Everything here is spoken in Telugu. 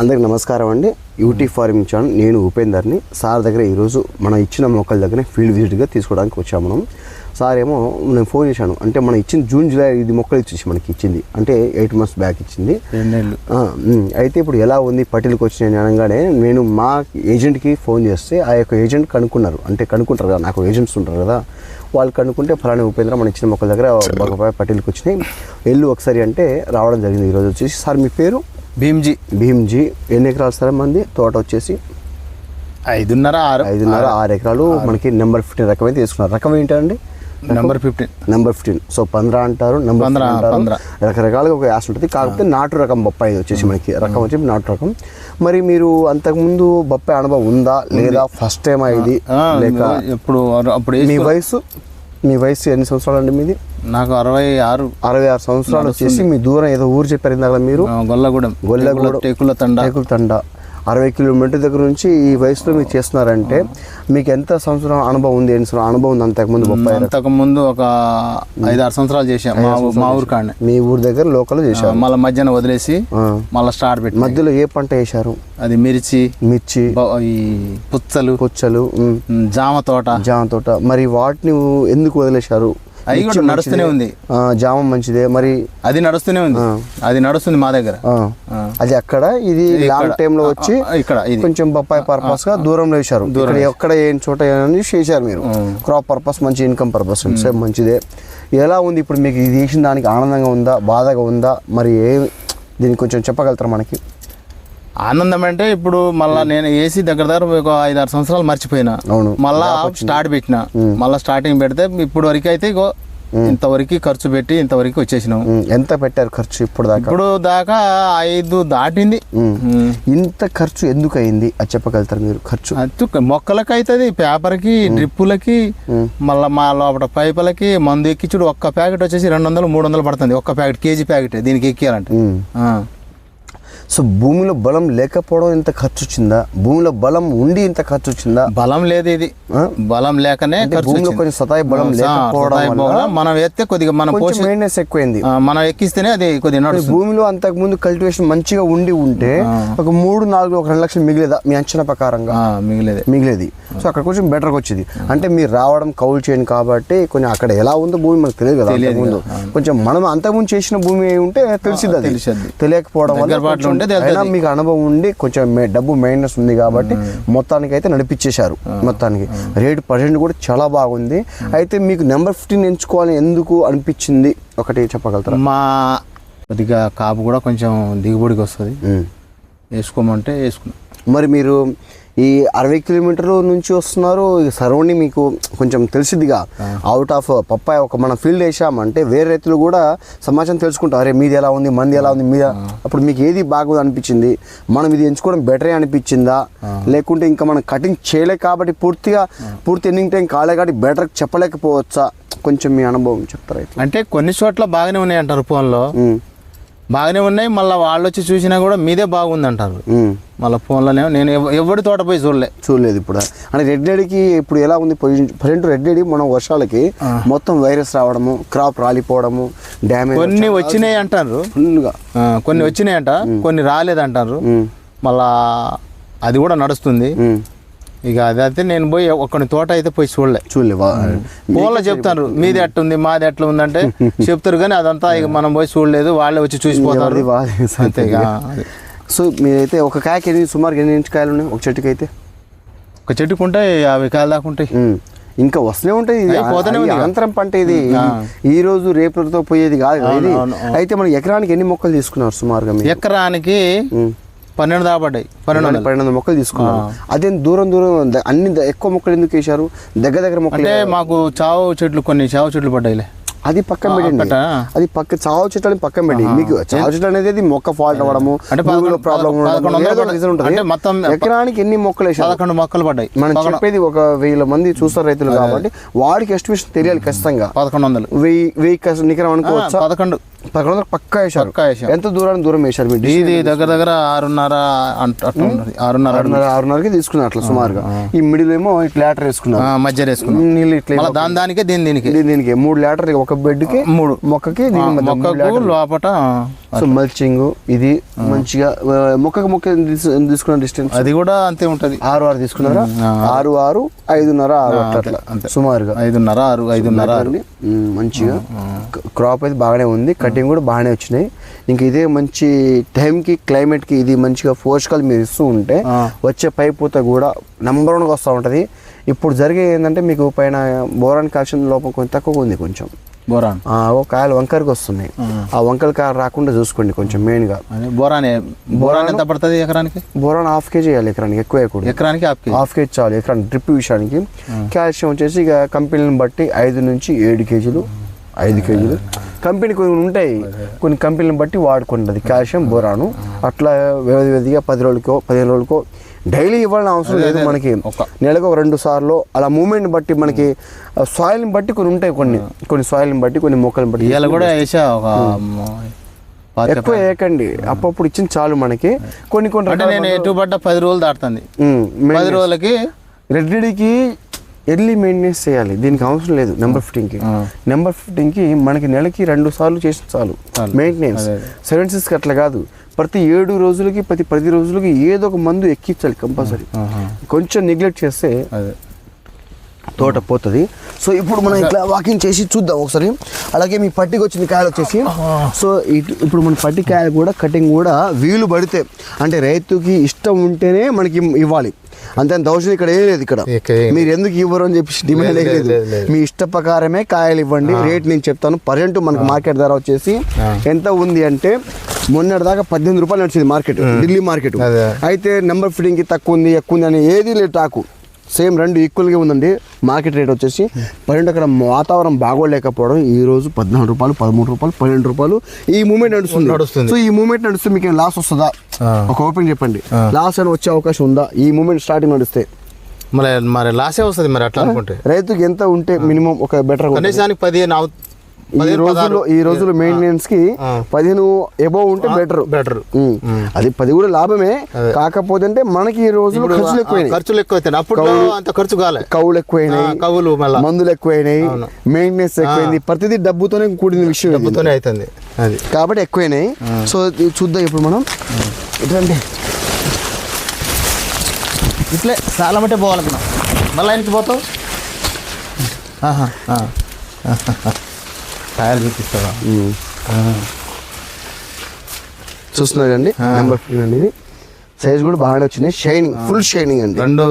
అందరికి నమస్కారం అండి. యూటీ ఫార్మింగ్ ఛానల్ నేను ఉపేందర్ని. సార్ దగ్గర ఈరోజు మనం ఇచ్చిన మొక్కల దగ్గర ఫీల్డ్ విజిట్గా తీసుకోవడానికి వచ్చాము మనం. సార్ ఏమో నేను ఫోన్ చేశాను. అంటే మనం ఇచ్చింది జూన్ జూలై ఇది మొక్కలు ఇచ్చేసి మనకి ఇచ్చింది. అంటే ఎయిట్ మంత్స్ బ్యాక్ ఇచ్చింది. అయితే ఇప్పుడు ఎలా ఉంది? పట్టిలకు వచ్చినాయి అనగానే నేను మా ఏజెంట్కి ఫోన్ చేస్తే ఆ యొక్క ఏజెంట్ కనుక్కున్నారు. అంటే కనుక్కుంటారు కదా నాకు ఏజెంట్స్ ఉంటారు కదా. వాళ్ళు కనుక్కుంటే ఫలానా ఉపేంద్ర మన ఇచ్చిన మొక్కల దగ్గర ఒక పట్టిలకు వచ్చినాయి. వెళ్ళు ఒకసారి అంటే రావడం జరిగింది. ఈరోజు వచ్చేసి సార్ మీ పేరు? భీమ్జీ. భీమ్జీ. ఎన్ని ఎకరాలు సార్ మంది? తోట వచ్చేసి? ఐదున్నర ఆరు. ఐదున్నర ఆరు. ఎకరాలు. మనకి నెంబర్ ఫిఫ్టీన్ రకం అయితే తీసుకున్నారు. రకం ఏంటండి? Number fifteen. Number fifteen. So పంద్రా అంటారు నెంబర్. రకరకాలుగా ఒక యాస్ ఉంటుంది. కాకపోతే నాటు రకం బొప్పాయి వచ్చేసి మనకి రకం వచ్చి నాటు రకం. మరి మీరు అంతకుముందు బొప్పాయి అనుభవం ఉందా? లేదా ఫస్ట్ టైం ఇది ఆ, లేక ఇప్పుడు అప్పుడు మీ వయసు? మీ వయసు ఎన్ని సంవత్సరాలు అండి మీది? నాకు అరవై ఆరు. అరవై ఆరు సంవత్సరాలు వచ్చేసి మీ దూరం ఏదో ఊరు చెప్పారు ఇందాక మీరు. గొల్లగూడెం. గొల్లగూడెం. టేకుల- టేకుల తండ. టేకుల తండ. అరవై కిలోమీటర్ దగ్గర నుంచి ఈ వయసులో మీరు చేస్తున్నారంటే మీకు ఎంత సంవత్సరం అనుభవం ఉంది? ఎన్ని సంవత్సరం అనుభవం ఉంది అంతకుముందు బొప్పాయి రకం? అంతకు ముందు ఒక ఐదు ఆరు సంవత్సరాలు చేసాం మా ఊరు కాడనే. మీ ఊరి దగ్గర లోకల్ చేశారు. మళ్ళీ మధ్యాహ్నం వదిలేసి. మళ్ళీ స్టార్ట్ పెట్టి మధ్యలో ఏ పంట వేశారు? అది మిర్చి మిర్చి. ఈ పుచ్చలు పుచ్చలు జామ తోట. జామ తోట. మరి వాటిని ఎందుకు వదిలేశారు? మిర్చి కూడా నడుస్తూనే. ఉంది. జామ మంచిదే. మరి అది నడుస్తూనే ఉంది. అది నడుస్తుంది మా దగ్గర. అది అక్కడ ఇది. లాంగ్ టైమ్లో వచ్చి ఇక్కడ ఇది. కొంచెం బొప్పాయి పర్పస్గా దూరంలో వేశారు. ఎక్కడ ఏం చోట చేశారు మీరు? క్రాప్ పర్పస్ మంచి ఇన్కమ్ పర్పస్ సేమ్ మంచిదే. ఎలా ఉంది ఇప్పుడు మీకు ఇది చేసిన దానికి ఆనందంగా ఉందా? బాధగా ఉందా? మరి ఏ దీనికి కొంచెం చెప్పగలుగుతారా మనకి? ఆనందం అంటే ఇప్పుడు మళ్ళా నేను ఏసీ దగ్గర దగ్గర ఒక ఐదు ఆరు సంవత్సరాలు మర్చిపోయినా. మళ్ళా స్టార్ట్ పెట్టిన. మళ్ళా స్టార్టింగ్ పెడితే ఇప్పుడు వరకు అయితే ఇగో ఇంతవరకు ఖర్చు పెట్టి ఇంతవరకు వచ్చేసినాం. ఎంత పెట్టారు ఖర్చు ఇప్పుడు దాకా? ఇప్పుడు దాకా ఐదు దాటింది. ఇంత ఖర్చు ఎందుకు అయింది అది చెప్పగలుగుతారు మీరు ఖర్చు? మొక్కలకి అవుతుంది పేపర్కి డ్రిప్పులకి మళ్ళీ మా లోపల పైపులకి మందు ఎక్కించుడు ఒక్క ప్యాకెట్ వచ్చేసి రెండు వందలు మూడు వందలు పడుతుంది. ఒక్క ప్యాకెట్ కేజీ ప్యాకెట్ దీనికి ఎక్కియాలంటే. సో భూమిలో బలం లేకపోవడం ఇంత ఖర్చు వచ్చిందా భూమిలో బలం ఉండి ఇంత ఖర్చు వచ్చిందా బలం లేదు ఇది? బలం లేకనే భూమిలో. కొంచెం సతాయి బలం లేకపోవడం మనం ఎత్తే కొద్దిగా మనం మెయింటెనెన్స్ ఎక్కువైంది. మనం ఎక్కిస్తేనే అది కొద్దిగా భూమిలో అంతకు ముందు కల్టివేషన్ మంచిగా ఉండి ఉంటే ఒక మూడు నాలుగు ఒక రెండు లక్షలు మిగిలేదా? మీ అంచనా ప్రకారంగా? మిగిలేదే. మిగిలేది. సో అక్కడ కొంచెం బెటర్గా వచ్చేది. అంటే మీరు రావడం కౌలు చేయను కాబట్టి కొంచెం అక్కడ ఎలా ఉందో భూమి మనకు తెలియదు కదా కొంచెం మనం అంతకుముందు చేసిన భూమి ఉంటే తెలిసింది అది. తెలిసేది. తెలియకపోవడం వల్ల ఉంటే మీకు అనుభవం ఉండి కొంచెం డబ్బు మెయింటెనెన్స్ ఉంది కాబట్టి మొత్తానికి అయితే నడిపించేశారు మొత్తానికి. రేట్ పర్సెంట్ కూడా చాలా బాగుంది. అయితే మీకు నెంబర్ ఫిఫ్టీన్ ఎంచుకోవాలని ఎందుకు అనిపించింది? ఒకటి చెప్పగలుగుతారా? మా కొద్దిగా కాపు కూడా కొంచెం దిగుబడికి వస్తుంది. వేసుకోమంటే వేసుకున్నాం. మరి మీరు ఈ అరవై కిలోమీటర్ల నుంచి వస్తున్నారు. సరౌండింగ్ మీకు కొంచెం తెలిసిద్దిగా. అవుట్ ఆఫ్ పప్పాయ ఒక మన ఫీల్డ్ వేసామంటే వేరే రైతులు కూడా సమాచారం తెలుసుకుంటారు. అరే మీది ఎలా ఉంది? మంది ఎలా ఉంది? మీద అప్పుడు మీకు ఏది బాగుంది అనిపించింది? మనం ఇది ఎంచుకోవడం బెటరే అనిపించిందా? లేకుంటే ఇంకా మనం కటింగ్ చేయలే కాబట్టి పూర్తిగా పూర్తి ఎండింగ్ టైం కాలే కాబట్టి బెటర్ చెప్పలేకపోవచ్చా? కొంచెం మీ అనుభవం చెప్తారా అంటే కొన్ని చోట్ల బాగానే ఉన్నాయి అంటారు ఫోన్లో బాగానే ఉన్నాయి. మళ్ళీ వాళ్ళు వచ్చి చూసినా కూడా మీదే బాగుంది అంటారు. మళ్ళీ ఫోన్లోనే నేను ఎవ- ఎవరి తోట పోయి చూడలే. చూడలేదు ఇప్పుడు. అంటే రెడ్ డేడికి ఇప్పుడు ఎలా ఉంది ప్రజెంట్ రెడ్ డేడి మనం వర్షాలకి మొత్తం వైరస్ రావడము క్రాప్ రాలిపోవడము డ్యామేజ్ కొన్ని వచ్చినాయి అంటారు. ఫుల్గా. కొన్ని వచ్చినాయంట. కొన్ని రాలేదంటారు. మళ్ళా అది కూడా నడుస్తుంది. ఇక అదైతే నేను పోయి ఒకని తోట అయితే పోయి చూడలే. చూడలే ఫోన్లో చెప్తారు మీది ఎట్టుంది మాది ఎట్లా ఉందంటే చెప్తారు కానీ అదంతా ఇక మనం పోయి చూడలేదు వాళ్ళే వచ్చి చూసిపోతారు. ఎవరిది వాళ్ళే అంతే ఇక. అది. సో మీరైతే ఒక కాయకి ఎన్ని సుమారు ఎన్ని ఇంచు కాయలు ఉన్నాయి? ఒక చెట్టుకి అయితే? ఒక చెట్టుకుంటే యాభై కాయలు దాకా ఉంటాయి. ఇంకా వస్తూనే ఉంటాయి ఇది. ఉంది. అనంతరం పంట ఇది. ఈ రోజు రేపులతో పోయేది కాదు ఇది. అయితే మనం ఎకరానికి ఎన్ని మొక్కలు తీసుకున్నారు సుమారుగా మీరు? ఎకరానికి. పన్నెండు దాకా పడ్డాయి. పన్నెండు వందలు. పన్నెండు మొక్కలు తీసుకున్నారు అదే దూరం దూరం అన్ని ఎక్కువ మొక్కలు ఎందుకు వేశారు? దగ్గర దగ్గర మొక్కలు అంటే మాకు చావు చెట్లు కొన్ని చావు చెట్లు పడ్డాయిలే. అది పక్కన పెట్టండి? అది పక్క చావు చెట్టు అని పక్కన పెట్టి మీకు చావు చెట్టు అనేది మొక్క ఫాల్ట్ అవ్వడము ప్రాబ్లం అంటే మొత్తం ఎకరానికి ఎన్ని మొక్కలు వేసారు పదకొండు మొక్కలు పడ్డాయి. మనం చెప్పేది ఒక వెయ్యి మంది చూస్తారు రైతులు కాబట్టి వాడికి ఎస్టిమేషన్ తెలియాలి ఖచ్చితంగా. పదకొండు వందలు. వెయ్యి వెయ్యి నికరం అనుకోవచ్చా? పదకొండు పదకొండు వందలు పక్కా వేశారు. పక్కా వేసాం. ఎంత దూరాన్ని దూరం వేశారు మీరు? ఇది దగ్గర దగ్గర ఆరున్నర ఆరున్నర. ఆరున్నర ఆరున్నరకి తీసుకున్నారు అట్లా సుమారుగా. ఈ మిడిల్ ఏమో ఇట్లా లేటర్ వేసుకున్నారు. ఆ, మధ్య వేసుకున్నాం నీళ్ళు ఇట్లా దాని దానికే దీని దీనికి. దీని- దీనికి. మూడు లీటర్ ఒక బెడ్కి మూడు. మొక్కకి మొక్కకు. లోపట సో మల్చింగ్ ఇది మంచిగా మొక్కకి మొక్క తీసుకున్న డిస్టెన్స్ అది కూడా అంతే ఉంటది. ఆరు ఆరు తీసుకున్నారా? ఆరు ఆరు ఐదున్నర ఆరు అట్లా. సుమారుగా. ఐదున్నర ఆరు ఐదున్నర ఆరు. మంచిగా క్రాప్ అయితే బాగానే ఉంది. కటింగ్ కూడా బాగానే వచ్చినాయి. ఇంకా ఇదే మంచి టైంకి క్లైమేట్కి ఇది మంచిగా పోషకాలు మీరు ఇస్తూ ఉంటే. వచ్చే పై పూత కూడా నెంబర్ వన్గా వస్తూ ఉంటుంది. ఇప్పుడు జరిగే ఏంటంటే మీకు పైన బోరాన్ కాల్షియం లోపం కొంచెం తక్కువ ఉంది కొంచెం. బోరాన్? కాయలు వంకరకి వస్తున్నాయి. ఆ. వంకర కాయలు రాకుండా చూసుకోండి కొంచెం మెయిన్గా. బోరాన్ బోరాన్ ఎంత పడుతుంది ఎకరానికి? బోరాన్ హాఫ్ కేజీ వేయాలి ఎకరానికి ఎక్కువ వేయకూడదు. ఎకరానికి హాఫ్ కేజీ? హాఫ్ కేజీ చాలు ఎకరానికి డ్రిప్ విషయానికి. కాల్షియం వచ్చేసి ఇక కంపెనీని బట్టి ఐదు నుంచి ఏడు కేజీలు ఐదు కేజీలు. కంపెనీ కొన్ని ఉంటాయి. కొన్ని కంపెనీలను బట్టి వాడుకుంటుంది. కాల్షియం బోరాను. అట్లా వ్యవధి వ్యవధిగా పది రోజులకో పదిహేను రోజులకో డైలీ ఇవ్వాలని అవసరం లేదు మనకి. నెలకు ఒక రెండు సార్లు అలా మూమెంట్ బట్టి మనకి సాయిల్ని బట్టి కొన్ని ఉంటాయి కొన్ని. కొన్ని సాయిల్ని బట్టి కొన్ని మొక్కల్ని బట్టి. కూడా ఎక్కువ వేయకండి. అప్పుడప్పుడు ఇచ్చిన చాలు మనకి. కొన్ని కొన్ని నేను ఎటు పడ్డ పది రోజులు దాటుతుంది. పది రోజులకి రెడ్డిడికి ఎర్లీ మెయింటెనెన్స్ చేయాలి. దీనికి అవసరం లేదు. నెంబర్ ఫిఫ్టీన్కి. నెంబర్ ఫిఫ్టీన్కి మనకి నెలకి రెండు సార్లు చేసిన చాలు. మెయింటెనెన్స్ సెవెన్ సిక్స్కి అట్లా కాదు. ప్రతి ఏడు రోజులకి ప్రతి పది రోజులకి ఏదో ఒక మందు ఎక్కించాలి కంపల్సరీ. కొంచెం నెగ్లెక్ట్ చేస్తే తోట పోతుంది. సో ఇప్పుడు మనం ఇట్లా వాకింగ్ చేసి చూద్దాం ఒకసారి. అలాగే మీ పట్టికి వచ్చిన కాయలు వచ్చేసి. సో ఇప్పుడు మన పట్టి కాయలు కూడా కటింగ్ కూడా వీలు పడితే అంటే రైతుకి ఇష్టం ఉంటేనే మనకి ఇవ్వాలి. అంతే దౌర్జన్యం ఇక్కడ ఏం లేదు ఇక్కడ. మీరు ఎందుకు ఇవ్వరు అని చెప్పి డిమాండ్ లేదు. మీ ఇష్ట ప్రకారమే కాయలు ఇవ్వండి. రేట్ నేను చెప్తాను. ప్రజెంట్ మనకు మార్కెట్ ధర వచ్చేసి. ఎంత ఉంది అంటే మొన్నటి దాకా పద్దెనిమిది రూపాయలు నడిచింది మార్కెట్ ఢిల్లీ మార్కెట్. అయితే నెంబర్ ఫిట్టింగ్కి తక్కువ ఉంది ఎక్కువ ఉంది అని ఏది లేదు టాకు. సేమ్ రెండు ఈక్వల్గా ఉందండి. మార్కెట్ రేట్ వచ్చేసి పన్నెండు అక్కడ వాతావరణం బాగోలేకపోవడం ఈ రోజు పద్నాలుగు రూపాయలు పదమూడు రూపాయలు పన్నెండు రూపాయలు. ఈ మూమెంట్ నడుస్తుంది. నడుస్తుంది. సో ఈ మూమెంట్ నడిస్తే మీకు లాస్ వస్తుందా. ఒక ఓపెన్ చెప్పండి. లాస్ అని వచ్చే అవకాశం ఉందా? ఈ మూమెంట్ స్టార్టింగ్ నడిస్తే. మరి మరి లాసే వస్తుంది మరి అట్లా అనుకుంటే. రైతుకి ఎంత ఉంటే మినిమం ఒక బెటర్ కనీసానికి పదిహేను ఈ రోజుల్లో. ఈ రోజులు మెయింటెనెన్స్కి. పదిహేను ఎబో ఉంటే బెటర్ బెటర్ అది పది కూడా లాభమే. కాకపోతే అంటే మనకి ఈ రోజులు ఇప్పుడు ఖర్చులు ఎక్కువైనాయి. ఖర్చులు ఎక్కువ అవుతాయి అప్పుడు అంత ఖర్చు కాలే. కవులు ఎక్కువైనాయి. కవులు మళ్ళా. మందులు ఎక్కువైనాయి. మెయింటెనెన్స్ ఎక్కువైంది. ప్రతిదీ డబ్బుతోనే కూడిన విషయం. డబ్బుతోనే అవుతుంది అది. కాబట్టి ఎక్కువైనాయి. సో చూద్దాం ఇప్పుడు మనం. ఇట్లాంటి ఇట్లే చాలా మట్టే పోవాలనుకున్నాం మళ్ళీ ఆయనకి పోతావు? ఆహా, ఆ. టైర్ చూపిస్తావా చూస్తున్నారు అండి నెంబర్ అండి ఇది. సైజ్ కూడా బాగానే వచ్చినాయి షైనింగ్ ఫుల్ షైనింగ్ అండి. రెండు